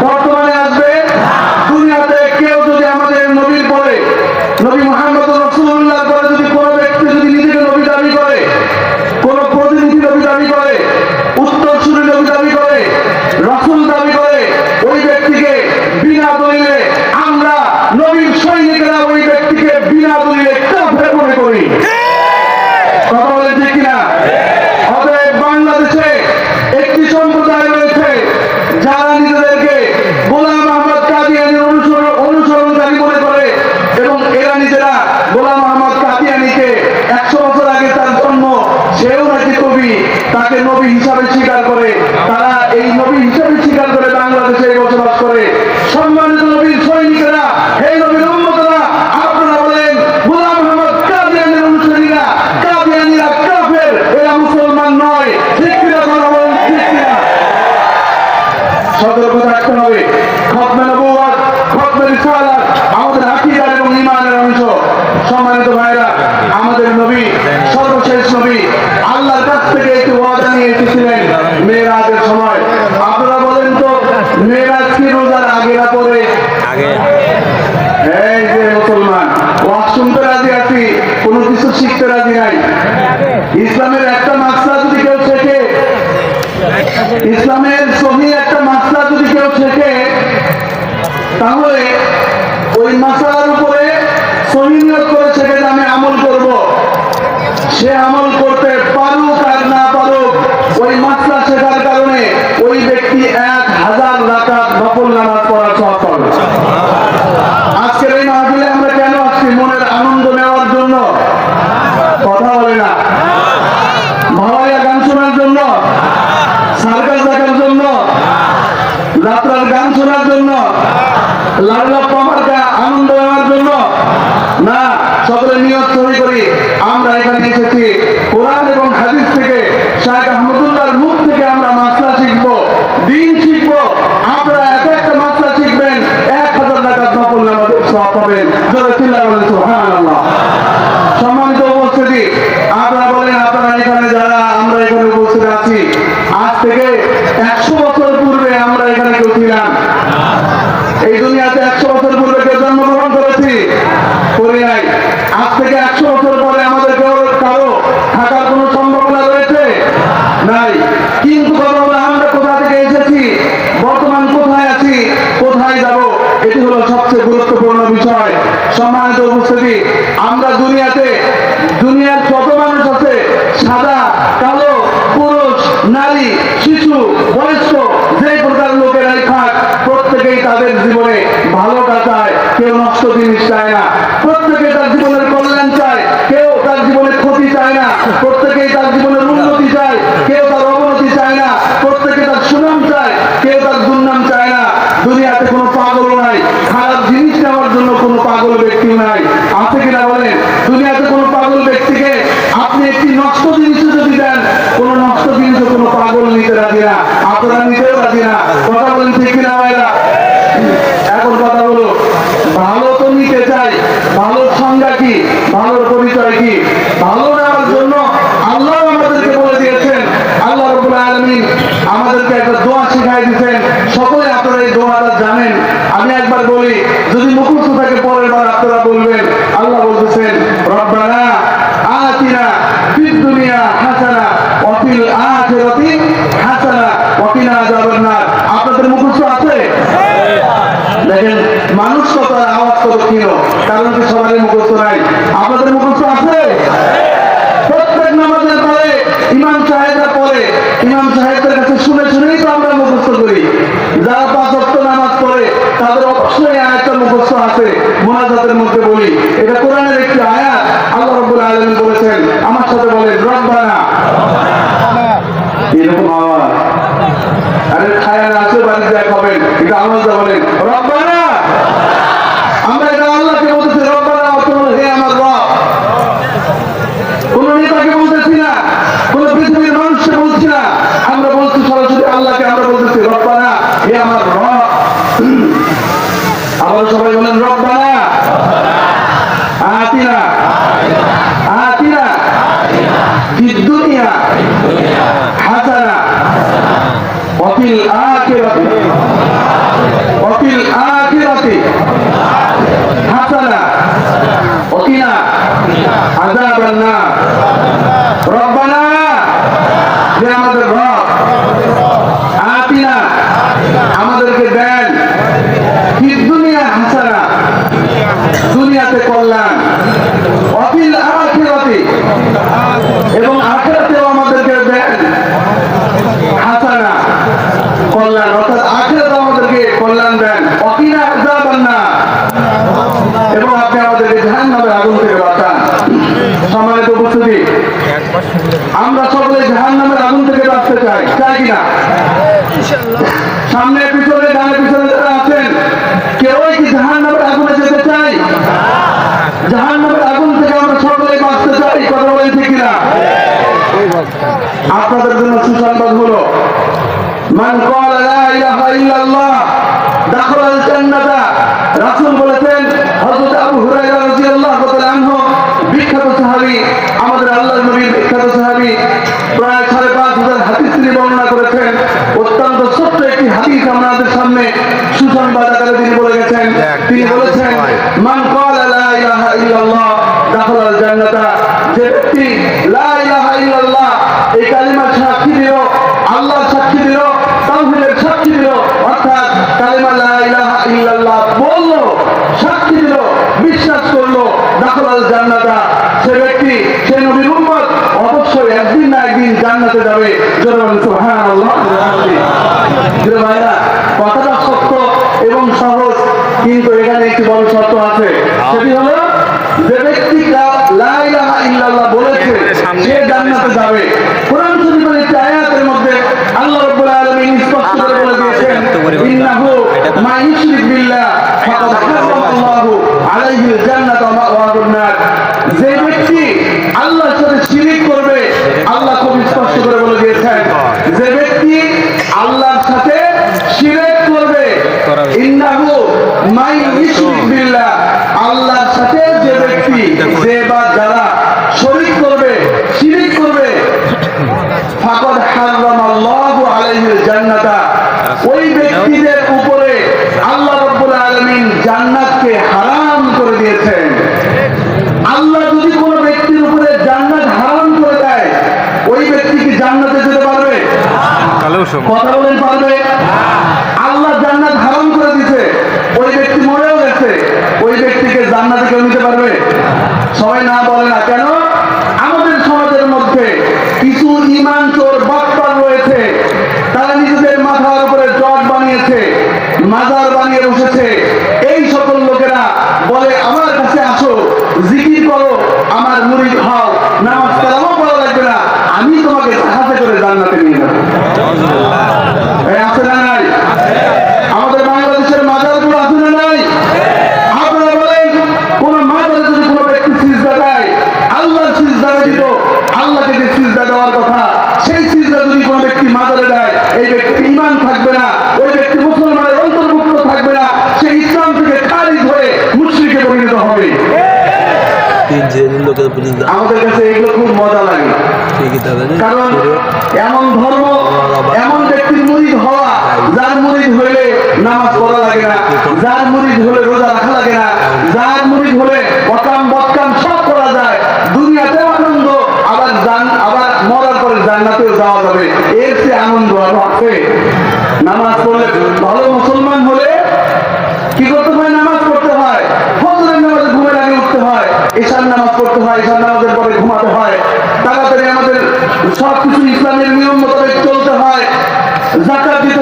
বর্তমান নবী একশো বছর পূর্বে আমরা এখানে কেউ ছিলাম। এই জন্য এখন আলমিন আমাদেরকে একটা দোয়া শিখাই দিচ্ছেন ফিল আখিরাতি। ওয়া ফিল আখিরাতি। হাসানা। ওয়া কিনা। আযাবান নার নবী বলেছেন, মান ক্বালা লা ইলাহা ইল্লাল্লাহ দাখালাল জান্নাতা। যে ব্যক্তি লা ইলাহা ইল্লাল্লাহ, এই কালিমার সাক্ষী দিল আল্লাহ সাক্ষী দিল, তাওহীদের সাক্ষী দিল, অর্থাৎ কালিমা লা ইলাহা ইল্লাল্লাহ বলল, সাক্ষী দিল, বিশ্বাস করল দাখালাল জান্নাতা। সে ব্যক্তি, সে নবীর উম্মত, অবশ্যই একদিন না একদিন জান্নাতে যাবে। জোরে সুবহানাল্লাহ। কথাটা সত্য এবং সহজ, কিন্তু একটি বড় শর্ত আছে। হ্যাঁ। সেটি হল মাজার বানিয়ে বসেছে। এই সকল লোকেরা বলে, আমার কাছে আসো, জিকির করো, আমার মুড়ি হও। আমাদের কাছে এগুলো খুব মজা লাগে। কারণ এমন ধর্ম এমন ব্যক্তির মুরিদ হওয়া যার মুরিদ হইলে নামাজ পড়া লাগে না যার মুরিদ হলে রোজা রাখা লাগে না যার মুরিদ হলে অকাম বকাম সব করা যায়। দুনিয়াতে আনন্দ আবার জান আবার মরার পরে জান্নাতেও যাওয়া যাবে। এর যে আনন্দ আরও আছে। নামাজ পড়লে ভালো মুসলমান হলে কি করতে হয়? এশার নামাজ পড়তে হয় এশার নামাজের পরে ঘুমাতে হয়। তাড়াতাড়ি আমাদের সবকিছু ইসলামের নিয়ম মোতাবেক চলতে হয়। জাকাত দিতে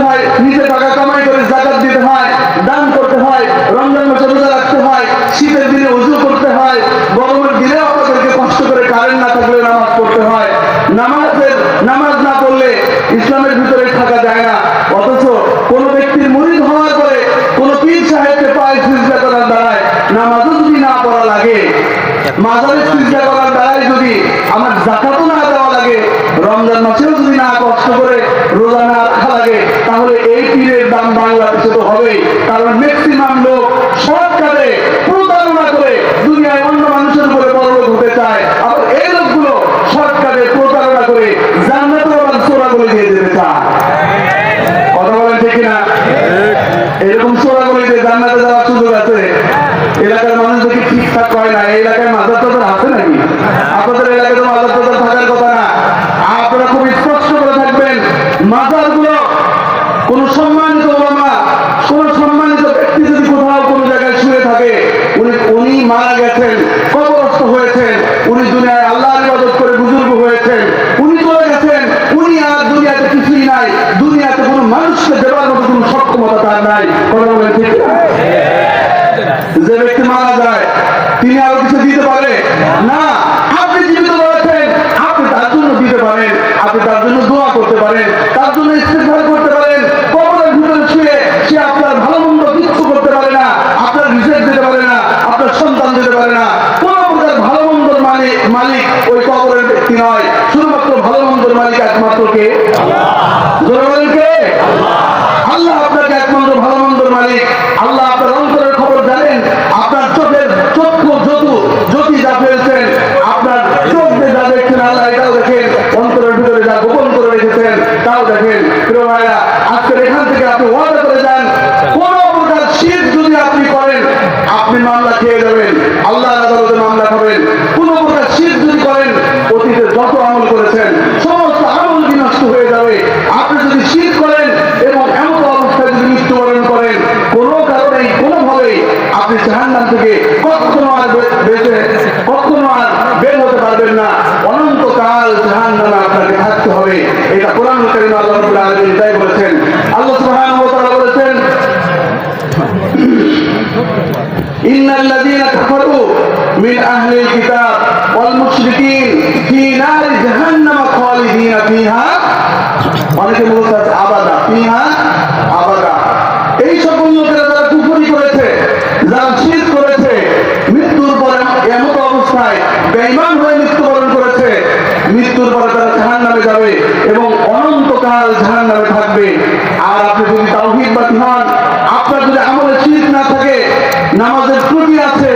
ত্রুটি আছে,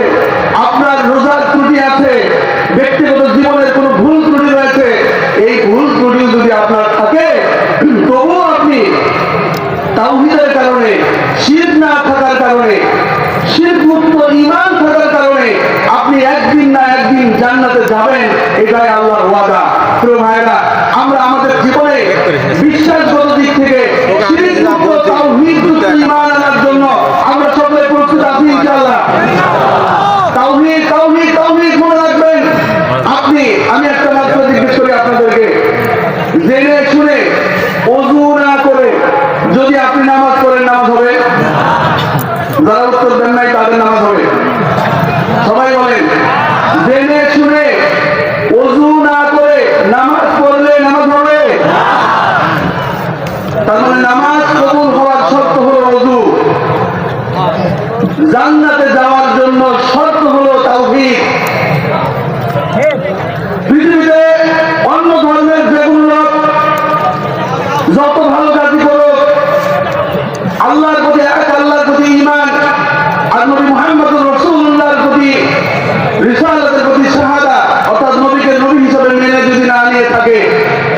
আপনার রোজার ত্রুটি আছে, ব্যক্তিগত জীবনের কোনো ভুল ত্রুটি রয়েছে, এই ভুল ত্রুটি যদি আপনার থাকে, তবুও আপনি তাওহিদের কারণে শীত না থাকার কারণে শীতমুক্ত ইমান থাকার কারণে আপনি একদিন না একদিন জান্নাতে যাবেন, এটাই আল্লাহর ওয়াদা। প্রিয় ভাইরা জেনে শুনে, অজু না করে যদি আপনি নামাজ করেন নামাজ হবে? যারা উত্তর দেন নাই, তাদের নামাজ হবে। সবাই বলেন, জেনে শুনে, অজু না করে নামাজ করলে নামাজ হবে? তার মানে নামাজ কবুল হওয়ার শর্ত হলো অজু। জান্নাতে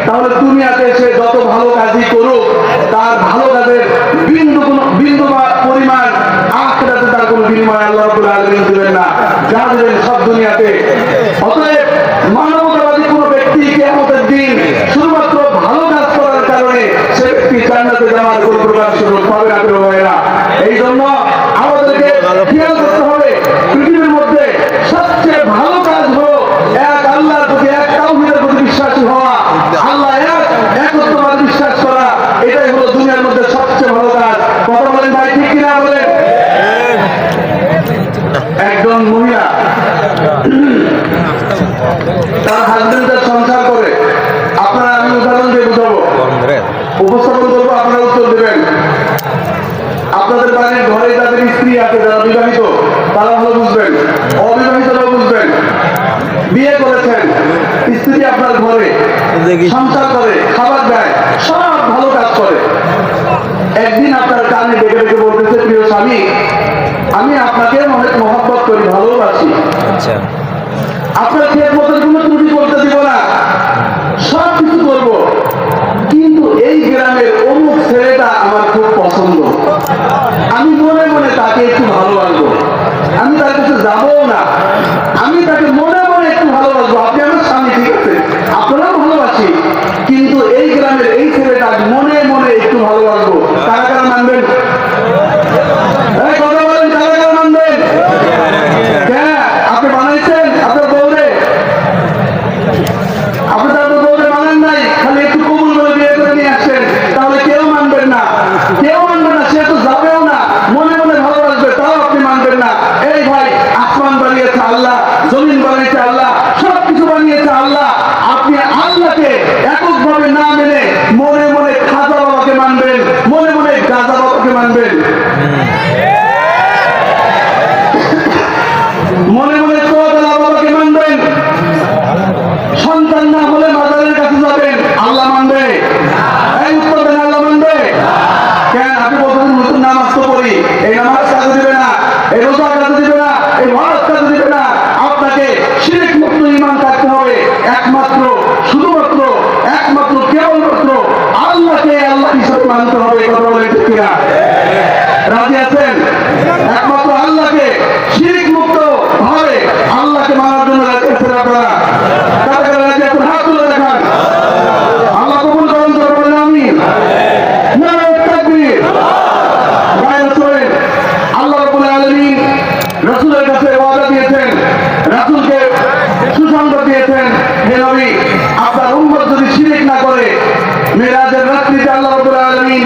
তাহলে ভালো কাজই করুক বিন্দু পরিমাণ আখরাতে তার কোনো বিনিময় আল্লাহ না। যা সব দুনিয়াতে। অতএব মানব দিয়েছেন হে নবী, আপনার উন্মত যদি শিরিক না করে মেরাজের রাত্রিতে আল্লাহ রব্বুল আলমিন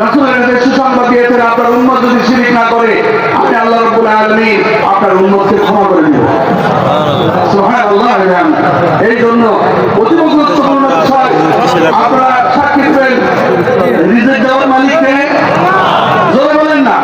রাসুলের কাছে সুসংবাদ দিয়েছেন, আপনার উন্মত যদি শিরিক না করে, আমি আল্লাহ রব্বুল আলমিন আপনার উন্মতকে ক্ষমা করে দেব। এই জন্য অতীব গুরুত্বপূর্ণ বিষয়, আপনারা সাক্ষী রিজেক্ট দেওয়ার মালিককে, জোরে বলেন না।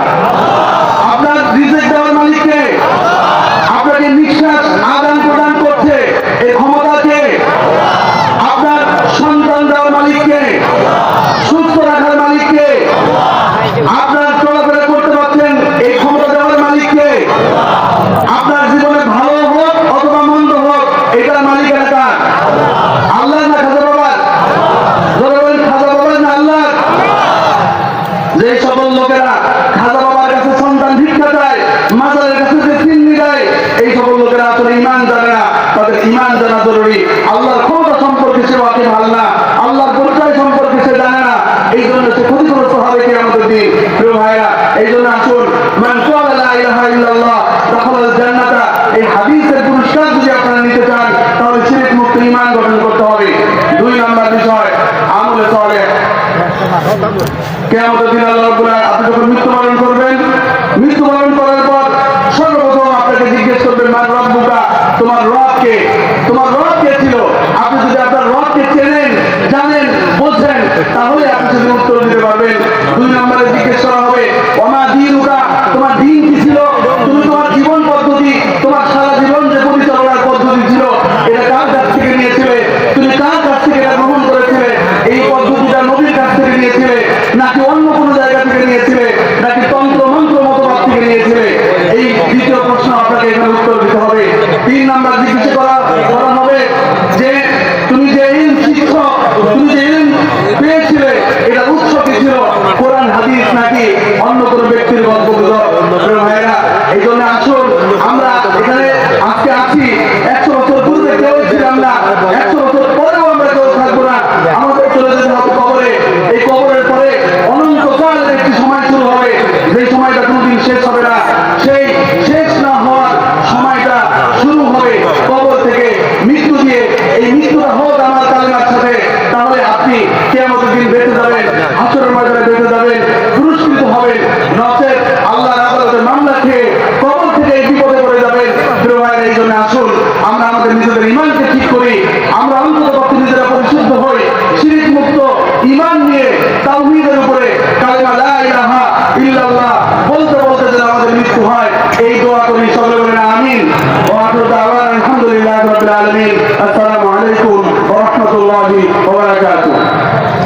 শক্ত ইমান গঠন করতে হবে। দুই নাম্বার বিষয়, আমলে চলে। কেমন দিন আল্লাহ আপনি যখন মৃত্যুবরণ করবেন, মৃত্যুবরণ করার পর সর্বপ্রথম আপনাকে জিজ্ঞেস করবেন মার রব তোমার রবকে